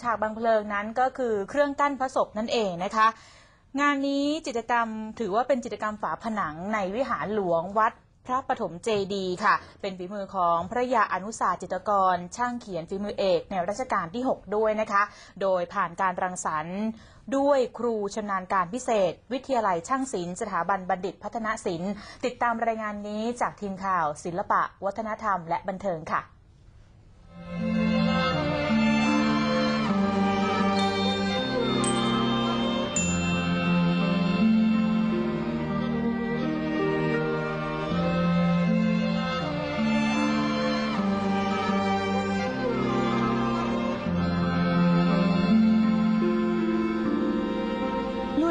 ฉากบางเพลิงนั้นก็คือเครื่องกั้นพระศพนั่นเองนะคะ งานนี้จิตรกรรมถือว่าเป็นจิตรกรรมฝาผนังในวิหารหลวงวัดพระปฐมเจดีค่ะ เป็นฝีมือของพระยาอนุสาจิตรกร ช่างเขียนฝีมือเอกในรัชกาลที่ 6 ด้วยนะคะ โดยผ่านการรังสรรค์ด้วยครูชำนาญการพิเศษ วิทยาลัยช่างศิลป์สถาบันบัณฑิตพัฒนศิลป์ ติดตามรายงานนี้จากทีมข่าว ศิลปะ วัฒนธรรม และบันเทิงค่ะ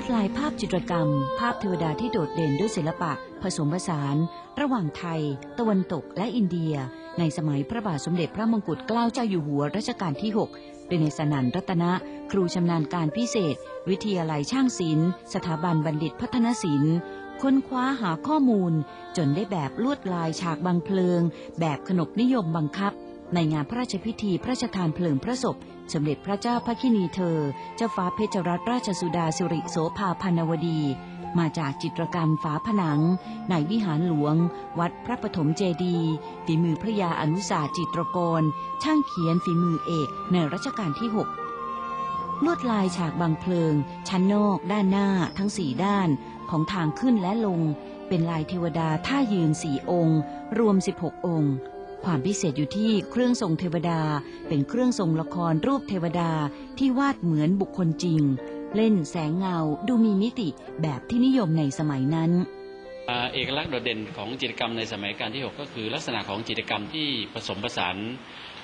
ดลายภาพจิตรกรรม ภาพเทวดาที่โดดเด่นด้วยศิลปะ ผสมผสาน ระหว่างไทย ตะวันตกและอินเดีย ในสมัยพระบาทสมเด็จพระมงกุฎเกล้าเจ้าอยู่หัวรัชกาลที่ 6 เป็นในสนันรัตนะ ครูชำนาญการพิเศษ วิทยาลัยช่างศิลป์สถาบันบัณฑิตพัฒนศิลป์ค้นคว้าหาข้อมูล จนได้แบบลวดลายฉากบางเพลิง แบบขนบนิยมบังคับ ในงานพระราชพิธีพระราชทานเพลิงพระศพ สมเด็จพระเจ้าพระคินีเธอ เจ้าฟ้าเพชรรัตนราชสุดาสิริโสภาพันวดี มาจากจิตรกรรมฝาผนัง ในวิหารหลวง วัดพระปฐมเจดีย์ฝีมือพระยาอนุสาจิตรกร ช่างเขียนฝีมือเอกในรัชกาลที่ 6ลวดลายฉากบางเพลิง ชั้นนอก ด้านหน้าทั้งสี่ด้านของทางขึ้นและลง เป็นลายเทวดาท่ายืนสี่องค์ รวม 16 องค์ ความพิเศษอยู่ที่เครื่องทรงเทวดา เป็นเครื่องทรงละครรูปเทวดาที่วาดเหมือนบุคคลจริง เล่นแสงเงาดูมีมิติแบบที่นิยมในสมัยนั้นเอกลักษณ์โดดเด่นของจิตรกรรมในสมัยการที่ 6 ก็คือ ลักษณะของจิตรกรรมที่ผสมผสาน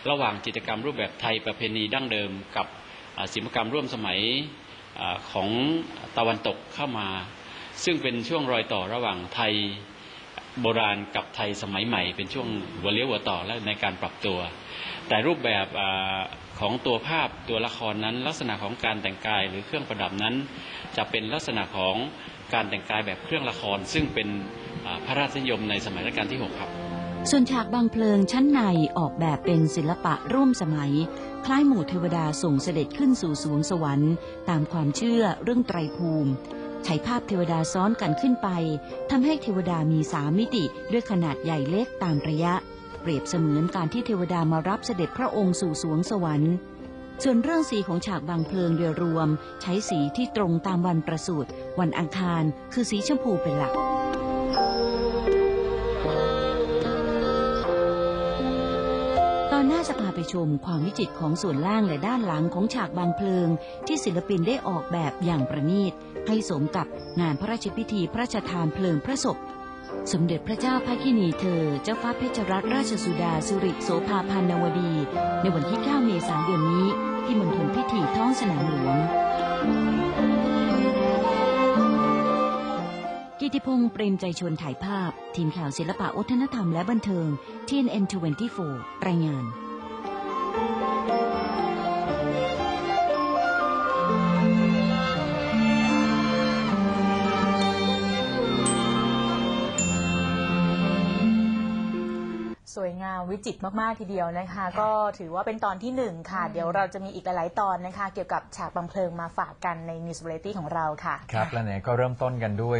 ระหว่างจิตรกรรมรูปแบบไทยประเพณีดั้งเดิมกับศิลปกรรมร่วมสมัยของตะวันตกเข้ามา ซึ่งเป็นช่วงรอยต่อระหว่างไทย โบราณกับไทยสมัยใหม่ เป็นช่วงหัวเลี้ยวหัวต่อและในการปรับตัว แต่รูปแบบอของตัวภาพตัวละครนั้น ลักษณะของการแต่งกายหรือเครื่องประดับนั้น จะเป็นลักษณะของการแต่งกายแบบเครื่องละคร ซึ่งเป็นพระราชนิยมในสมัยรัชกาลที่ 6 ครับ ส่วนฉากบางเพลิงชั้นในออกแบบเป็นศิลปะร่วมสมัย คล้ายหมู่เทวดาส่งเสด็จขึ้นสู่สวงสวรรค์ ตามความเชื่อเรื่องไตรภูมิ ใช้ภาพเทวดาซ้อนกันขึ้นไปทำให้เทวดามีสามมิติด้วยขนาดใหญ่เล็กตามระยะ เปรียบเสมือนการที่เทวดามารับเสด็จพระองค์สู่สวงสวรรค์ส่วนเรื่องสีของฉากบางเพลิงโดยรวม ใช้สีที่ตรงตามวันประสูติวันอังคาร คือสีชมพูเป็นหลัก นหน้าจะพาไปชมความวิจิตรของส่วนล่างและด้านหลังของฉากบางเพลิง ที่ศิลปินได้ออกแบบอย่างประณีต ให้สมกับงานพระราชพิธีพระราชทานเพลิงพระศพ สมเด็จพระเจ้าพระกินีเธอ เจ้าฟ้าเพชรรัตนราชสุดาสิริโสภาพันนวดี ในวันที่ 9 เมษายนนี้ ที่มณฑลพิธีท้องสนามหลวง กิติพงษ์เปรมใจชนถ่ายภาพ ทีมข่าวศิลปะวัฒนธรรมและบันเทิง TNN24 รายงานสวยงามวิจิตรมาก ๆ ทีเดียวนะคะ ก็ถือว่าเป็นตอนที่หนึ่งค่ะ เดี๋ยวเราจะมีอีกหลาย ๆ ตอนนะคะ เกี่ยวกับฉากบางเพลิงมาฝากกันใน News Variety ของเราค่ะ ครับ และเนี่ยก็เริ่มต้นกันด้วย